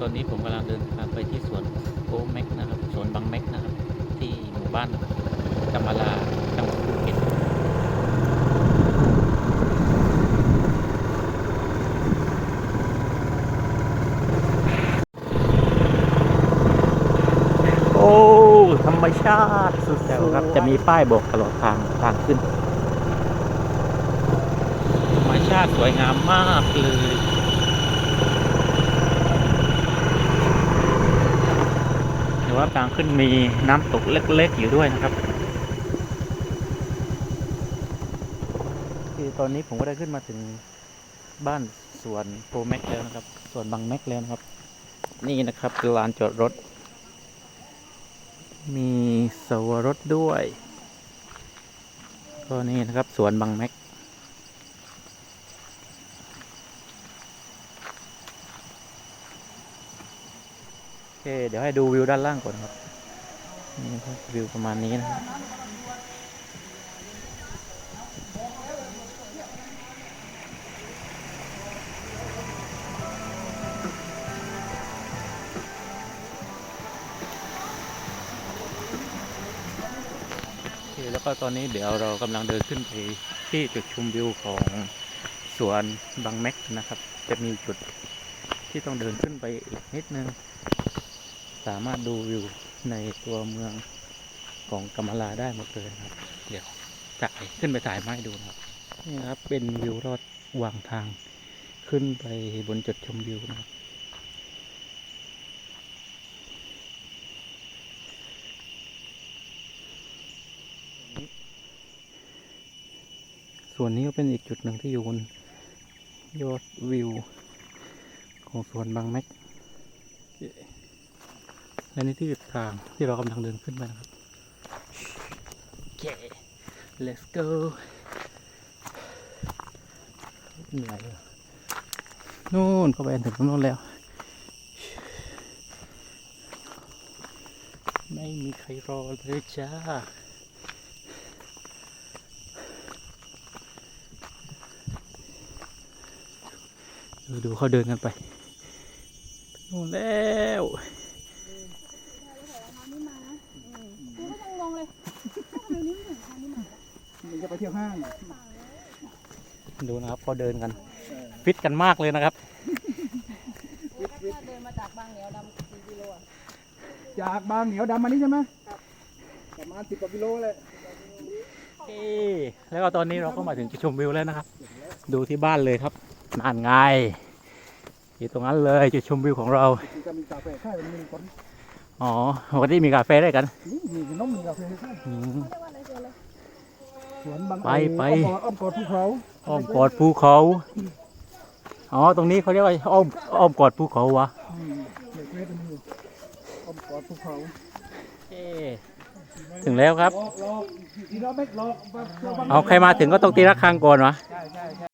ตอนนี้ผมกำลังเดินทางไปที่สวนโอแม็กนะครับสวนบางแม็กนะครับ ที่หมู่บ้านกำมะลาจังหวัดภูเก็ตโอ้ธรรมชาติสุดๆครับจะมีป้ายบอกตลอดทางทางขึ้น ธรรมชาติสวยงามมากเลยางขึ้นมีน้ำตกเล็กๆอยู่ด้วยนะครับ คือตอนนี้ผมก็ได้ขึ้นมาถึงบ้านสวนโปรแม็กแล้วนะครับสวนบางแม็กแล้วนะครับ นี่นะครับคือลานจอดรถ มีสวรสด้วย ก็นี่นะครับสวนบางแม็ก อเคเดี๋ยวให้ดูวิวด้านล่างก่อนครับนี่ครับวิวประมาณนี้นะครับโอเคแล้วก็ตอนนี้เดี๋ยวเรากำลังเดินขึ้นไปที่จุดชมวิวของสวนบางแม็กนะครับ จะมีจุดที่ต้องเดินขึ้นไปอีกนิดนึง สามารถดูวิวในตัวเมืองของกัมะลาได้หมดเลยครับ เดี๋ยวจะขึ้นไปถ่ายไม้ดูนะครับนี่ครับเป็นวิวรอดวางทางขึ้นไปบนจุดชมวิวนะครับส่วนนี้ก็เป็นอีกจุดหนึ่งที่อยู่บนยอดวิว ของสวนบางแม็ก และนี่ที่ทางที่เรากำลังเดินขึ้นไปนะครับโอเค let's go เหนื่อยเลยนู่นเข้าไปถึงตรงนู้นแล้ว ไม่มีใครรอเลยจ้าดูดูเขาเดินกันไปนู่นแล้ว กูก็ยังงงเลยทำไมนี่ไม่ถึงทางนี้มา มันจะไปเที่ยวห้างดูนะครับเขาเดินกันฟิตกันมากเลยนะครับเดินมาจากบางเหนียวดำกี่กิโลอะจากบางเหนียวดำมานี่ใช่ไหมประมาณสิบกว่ากิโลเลยเอ้แล้วก็ตอนนี้เราก็มาถึงจุดชมวิวแล้วนะครับ ดูที่บ้านเลยครับนานไงอยู่ตรงนั้นเลยจุดชมวิวของเราคือจะมีกาแฟใช่มันมีคนอ๋อปกติมีกาแฟได้วยกันนี่มีขนมมีกาแฟใช่ อืม เขาเรียก ว่าอะไรเจอเลยสวนบางไปไป อ้อมกอดอ้อมกอดภูเขาอ้อมกอดภูเขา อ๋อ ตรงนี้เขาเรียกว่าอ้อมอ้อมกอดภูเขาวะอืมเด็กเล็กมันอยู่อ้อมกอดภูเขาเอ้ถึงแล้วครับ หลอกหลอกทีเราไม่หลอกแบบรบงเอาใครมาถึงก็ต้องตีระฆังก่อนวะใช่ใช่ใช่